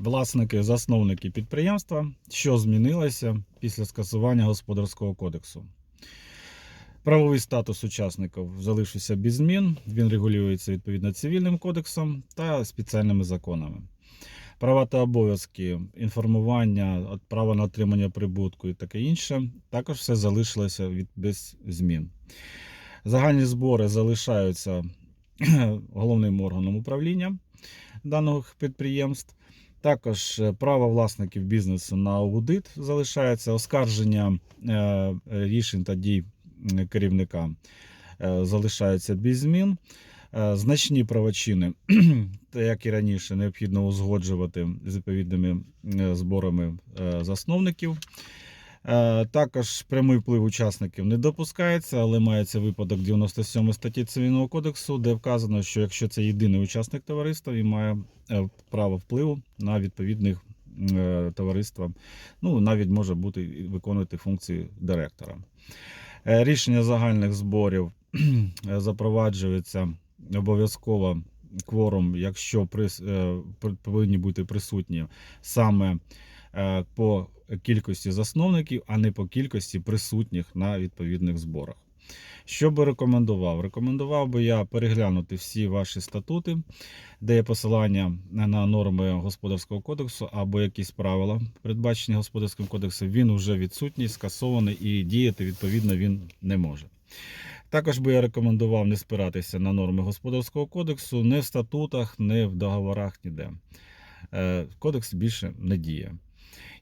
власники, засновники підприємства, що змінилося після скасування господарського кодексу. Правовий статус учасників залишився без змін. Він регулюється відповідно цивільним кодексом та спеціальними законами. Права та обов'язки, інформування, право на отримання прибутку і таке інше, також все залишилося від без змін. Загальні збори залишаються головним органом управління даних підприємств. Також е, право власників бізнесу на аудит залишається, оскарження е, рішень та дій керівника залишається без змін. Е, Значні правочини, як і раніше, необхідно узгоджувати з відповідними е, зборами е, засновників. Е, Також прямий вплив учасників не допускається, але мається випадок 97 статті Цивільного кодексу, де вказано, що якщо це єдиний учасник товариства, він має е, право впливу на відповідних е, товариства, ну навіть може бути виконувати функції директора. Рішення загальних зборів запроваджується обов'язково кворум, якщо е, повинні бути присутні саме по кількості засновників, а не по кількості присутніх на відповідних зборах. Що би рекомендував? Рекомендував би я переглянути всі ваші статути, де є посилання на норми господарського кодексу або якісь правила, передбачені господарським кодексом. Він вже відсутній, скасований і діяти відповідно він не може. Також би я рекомендував не спиратися на норми господарського кодексу не в статутах, не в договорах, ніде. Е, Кодекс більше не діє.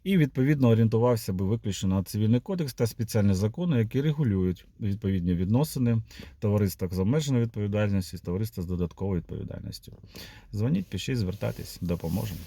І відповідно орієнтувався би виключно на цивільний кодекс та спеціальні закони, які регулюють відповідні відносини товариства з обмеженою відповідальністю, товариства з додатковою відповідальністю. Дзвоніть, пишіть, звертайтесь, допоможемо.